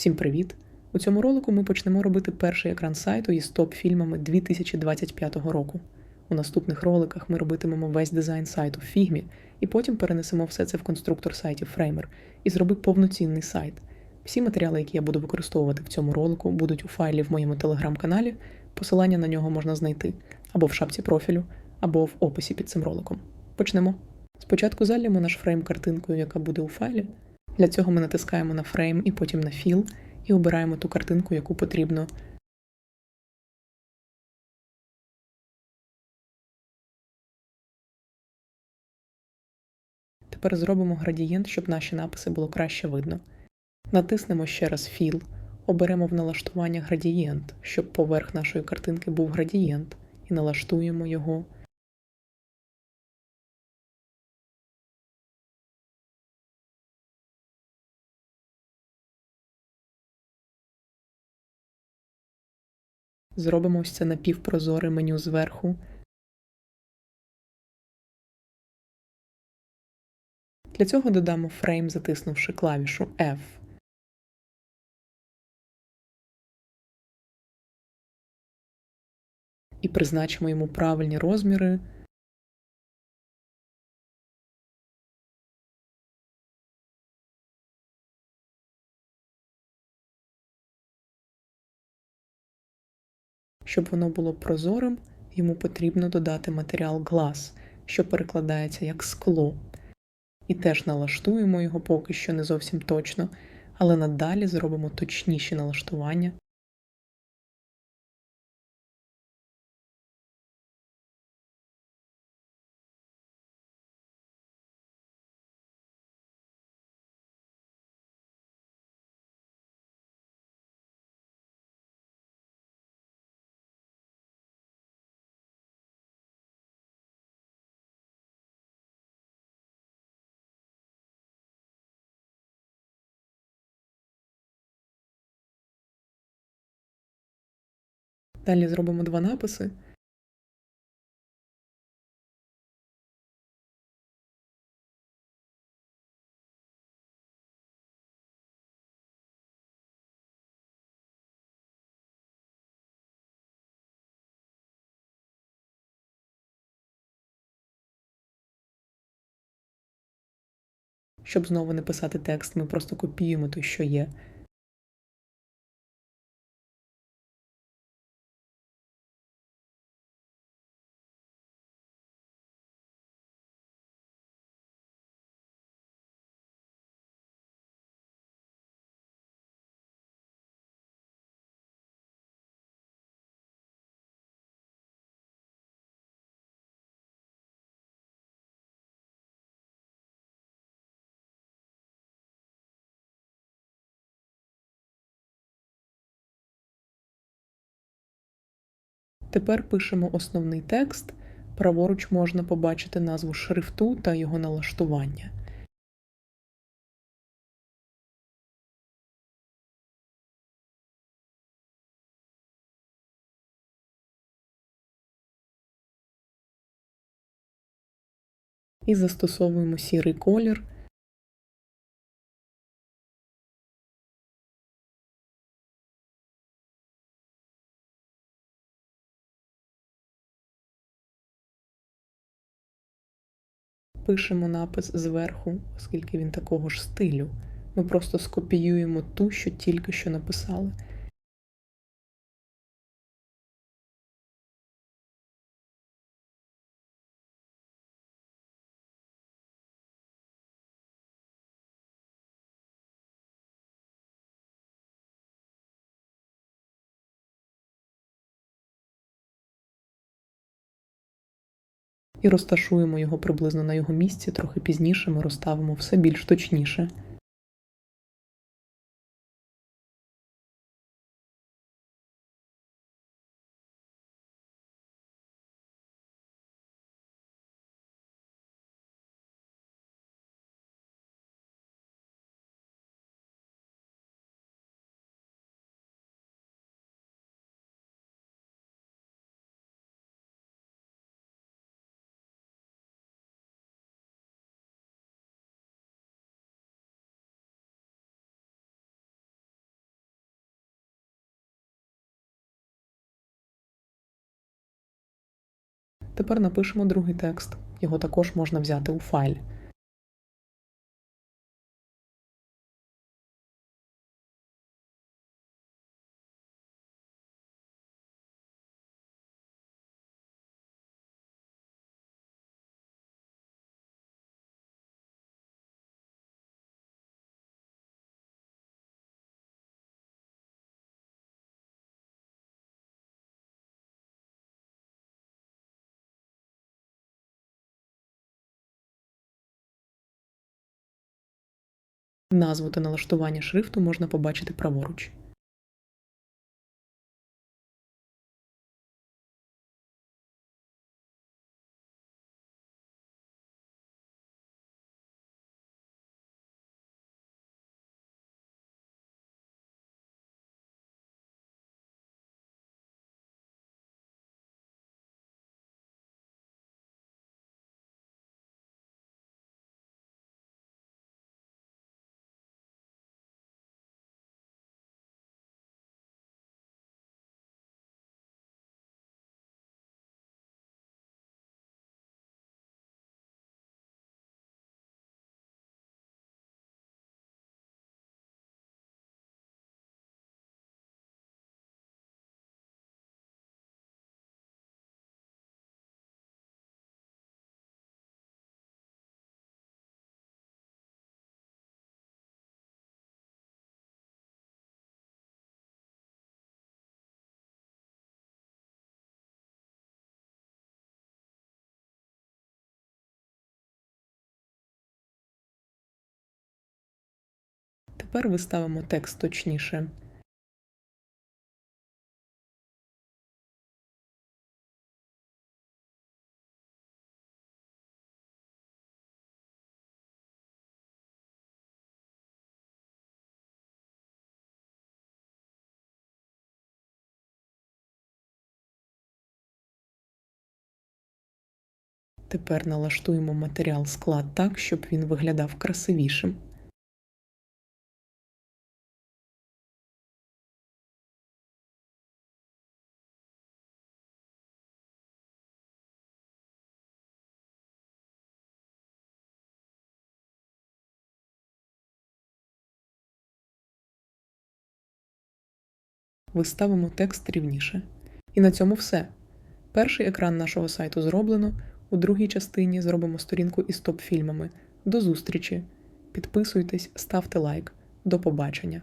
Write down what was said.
Всім привіт! У цьому ролику ми почнемо робити перший екран сайту із топ-фільмами 2025 року. У наступних роликах ми робитимемо весь дизайн сайту в Figma і потім перенесемо все це в конструктор сайтів Framer і зробимо повноцінний сайт. Всі матеріали, які я буду використовувати в цьому ролику, будуть у файлі в моєму телеграм-каналі. Посилання на нього можна знайти або в шапці профілю, або в описі під цим роликом. Почнемо. Спочатку залємо наш фрейм картинкою, яка буде у файлі. Для цього ми натискаємо на фрейм і потім на філ і обираємо ту картинку, яку потрібно. Тепер зробимо градієнт, щоб наші написи було краще видно. Натиснемо ще раз філ, оберемо в налаштування градієнт, щоб поверх нашої картинки був градієнт, і налаштуємо його. Зробимо ось це напівпрозоре меню зверху. Для цього додамо фрейм, затиснувши клавішу F. І призначимо йому правильні розміри. Щоб воно було прозорим, йому потрібно додати матеріал глаз, що перекладається як скло. І теж налаштуємо його поки що не зовсім точно, але надалі зробимо точніші налаштування. Далі зробимо два написи. Щоб знову не писати текст, ми просто копіюємо те, що є. Тепер пишемо основний текст. Праворуч можна побачити назву шрифту та його налаштування. І застосовуємо сірий колір. Пишемо напис зверху, оскільки він такого ж стилю. Ми просто скопіюємо ту, що тільки що написали. І розташуємо його приблизно на його місці, трохи пізніше ми розставимо все більш точніше. Тепер напишемо другий текст. Його також можна взяти у файл. Назву та налаштування шрифту можна побачити праворуч. Тепер виставимо текст точніше. Тепер налаштуємо матеріал склад так, щоб він виглядав красивішим. Виставимо текст рівніше. І на цьому все. Перший екран нашого сайту зроблено. У другій частині зробимо сторінку із топ-фільмами. До зустрічі! Підписуйтесь, ставте лайк. До побачення!